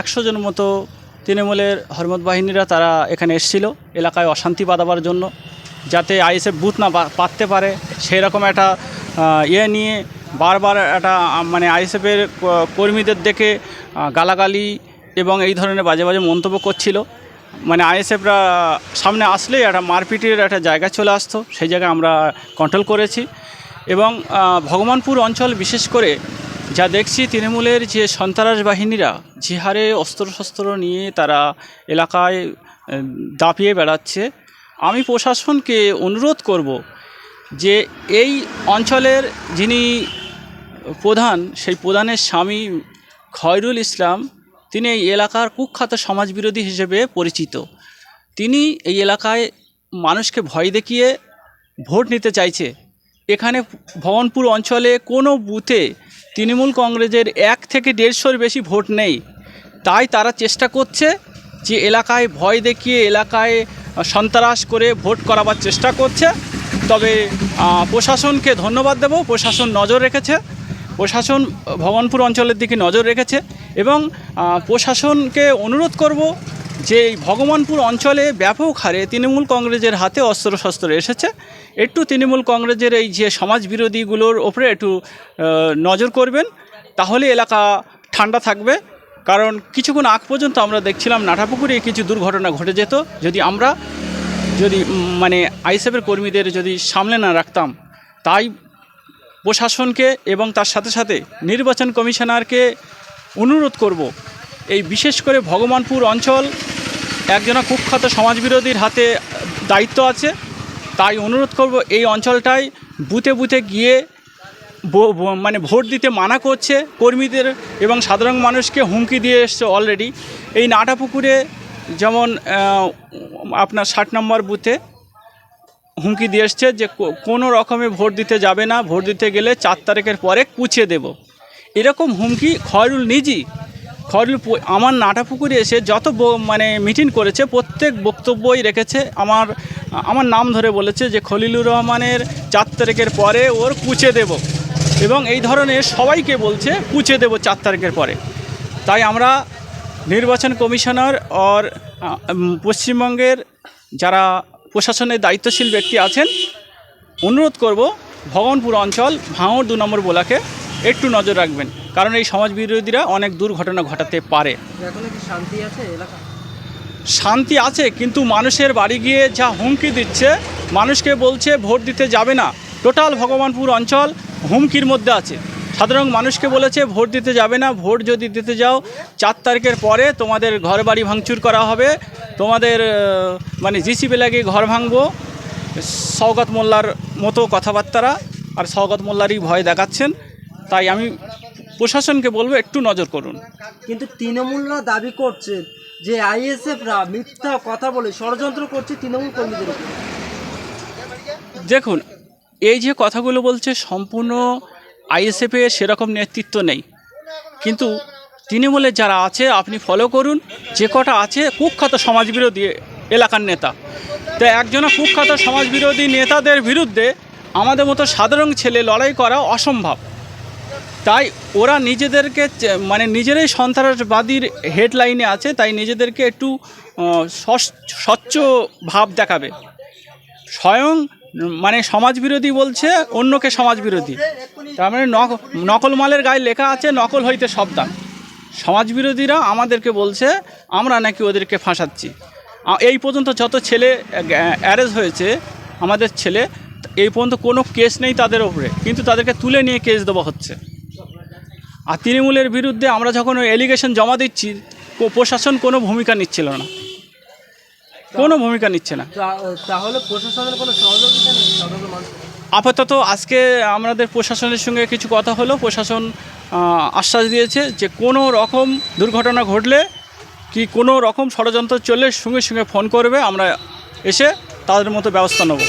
একশো জন মতো তৃণমূলের হরমত বাহিনীরা তারা এখানে এসেছিল এলাকায় অশান্তি বাঁধাবার জন্য, যাতে আইএসএফ বুথ না পাততে পারে। সেই রকম একটা ইয়ে নিয়ে বারবার একটা মানে আইএসএফের কর্মীদের দেখে গালাগালি এবং এই ধরনের বাজে বাজে মন্তব্য করছিল। মানে আইএসএফরা সামনে আসলেই একটা মারপিটের একটা জায়গা চলে আসতো, সেই জায়গায় আমরা কন্ট্রোল করেছি। এবং ভগবানপুর অঞ্চল বিশেষ করে যা দেখছি তৃণমূলের যে সন্ত্রাস বাহিনীরা যে হারে অস্ত্রশস্ত্র নিয়ে তারা এলাকায় দাপিয়ে বেড়াচ্ছে, আমি প্রশাসনকে অনুরোধ করব যে এই অঞ্চলের যিনি প্রধান, সেই প্রধানের স্বামী খয়রুল ইসলাম, তিনি এই এলাকার কুখ্যাত সমাজবিরোধী হিসেবে পরিচিত। তিনি এই এলাকায় মানুষকে ভয় দেখিয়ে ভোট নিতে চাইছে। এখানে ভবনপুর অঞ্চলে কোনো বুথে তৃণমূল কংগ্রেসের এক থেকে দেড়শোর বেশি ভোট নেই। তাই তারা চেষ্টা করছে যে এলাকায় ভয় দেখিয়ে এলাকায় সন্ত্রাস করে ভোট করাবার চেষ্টা করছে। তবে প্রশাসনকে ধন্যবাদ দেব। প্রশাসন নজর রেখেছে। প্রশাসন ভবনপুর অঞ্চলের দিকে নজর রেখেছে এবং প্রশাসনকে অনুরোধ করব যে এই ভগবানপুর অঞ্চলে ব্যাপক হারে তৃণমূল কংগ্রেসের হাতে অস্ত্রশস্ত্র এসেছে, একটু তৃণমূল কংগ্রেসের এই যে সমাজ বিরোধীগুলোর ওপরে একটু নজর করবেন, তাহলে এলাকা ঠান্ডা থাকবে। কারণ কিছুক্ষণ আগ পর্যন্ত আমরা দেখছিলাম নাটাপুকুরে কিছু দুর্ঘটনা ঘটে যেত। যদি আমরা, যদি মানে আইএসএফের কর্মীদের যদি সামলে না রাখতাম, তাই প্রশাসনকে এবং তার সাথে সাথে নির্বাচন কমিশনারকে অনুরোধ করব, এই বিশেষ করে ভগবানপুর অঞ্চল একজনা কুখ্যাত সমাজবিরোধীর হাতে দায়িত্ব আছে। তাই অনুরোধ করব এই অঞ্চলটায় বুথে বুথে গিয়ে মানে ভোট দিতে মানা করছে কর্মীদের এবং সাধারণ মানুষকে হুমকি দিয়ে এসছে অলরেডি এই নাটাপুকুরে যেমন আপনার ষাট নম্বর বুথে হুমকি দিয়ে এসছে যে কোনো রকমে ভোট দিতে যাবে না। ভোট দিতে গেলে চার তারিখের পরে কুচিয়ে দেব। এরকম হুমকি খয়রুল নিজই প- আমার নাটাপুকুরে এসে যত মানে মিটিং করেছে প্রত্যেক বক্তব্যই রেখেছে। আমার আমার নাম ধরে বলেছে যে খলিলুর রহমানের চার তারিখের পরে ওর কুচে দেব। এবং এই ধরনের সবাইকে বলছে কুচে দেব চার তারিখের পরে। তাই আমরা নির্বাচন কমিশনার উম, পশ্চিমবঙ্গের যারা প্রশাসনের দায়িত্বশীল ব্যক্তি আছেন অনুরোধ করব ভগবানপুর অঞ্চল ভাঙড় দু নম্বর বোলাকে একটু নজর রাখবেন। কারণ এই সমাজ বিরোধীরা অনেক দুর্ঘটনা ঘটাতে পারে। শান্তি আছে এলাকা শান্তি আছে কিন্তু মানুষের বাড়ি গিয়ে যা হুমকি দিচ্ছে মানুষকে বলছে ভোট দিতে যাবে না। টোটাল ভগবানপুর অঞ্চল হুমকির মধ্যে আছে। সাধারণ মানুষকে বলেছে ভোট দিতে যাবে না ভোট যদি দিতে যাও চার তারিখের পরে তোমাদের ঘর বাড়ি ভাঙচুর করা হবে। তোমাদের মানে জিসিপি লাগিয়ে ঘর ভাঙবো। সৌগত মোল্লার মতো কথাবার্তারা আর সৌগত মোল্লারই ভয় দেখাচ্ছেন। তাই আমি প্রশাসনকে বলব একটু নজর করুন। কিন্তু তৃণমূলরা দাবি করছে যে আইএসএফরা মিথ্যা কথা বলে ষড়যন্ত্র করছে তৃণমূল কর্মীদের দেখুন এই যে কথাগুলো বলছে সম্পূর্ণ আইএসএফে সেরকম নেতৃত্ব নেই। কিন্তু তৃণমূলের যারা আছে আপনি ফলো করুন। যে কটা আছে কুখ্যাত সমাজবিরোধী এলাকার নেতা। তো একজনা কুখ্যাত সমাজবিরোধী নেতাদের বিরুদ্ধে আমাদের মতো সাধারণ ছেলে লড়াই করা অসম্ভব। তাই ওরা নিজেদেরকে মানে নিজেরাই সন্ত্রাসবাদীর হেডলাইনে আছে, তাই নিজেদেরকে একটু স্বচ্ছ- ভাব দেখাবে। স্বয়ং মানে সমাজবিরোধী বলছে, অন্যকে সমাজবিরোধী। তার মানে নক- নকল মালের গায়ে লেখা আছে, নকল হইতে সাবধান। সমাজবিরোধীরা আমাদেরকে বলছে, আমরা নাকি ওদেরকে ফাঁসাচ্ছি। এই পর্যন্ত যত ছেলে অ্যারেজ হয়েছে, আমাদের ছেলে, এই পর্যন্ত কোনো কেস নেই তাদের ওপরে কিন্তু তাদেরকে তুলে নিয়ে কেস দেওয়া হচ্ছে। আর তৃণমূলের বিরুদ্ধে আমরা যখন ওই এলিগেশন জমা দিচ্ছি প্রশাসন কোনো ভূমিকা নিচ্ছিল না। কোনো ভূমিকা নিচ্ছে না। তাহলে প্রশাসনের কোনো সহযোগিতা নেই? আপাতত আজকে আমাদের প্রশাসনের সঙ্গে কিছু কথা হলো। প্রশাসন আশ্বাস দিয়েছে যে কোনো রকম দুর্ঘটনা ঘটলে কি কোনো রকম ষড়যন্ত্র চললে সঙ্গে সঙ্গে ফোন করবে। আমরা এসে তাদের মতো ব্যবস্থা নেব।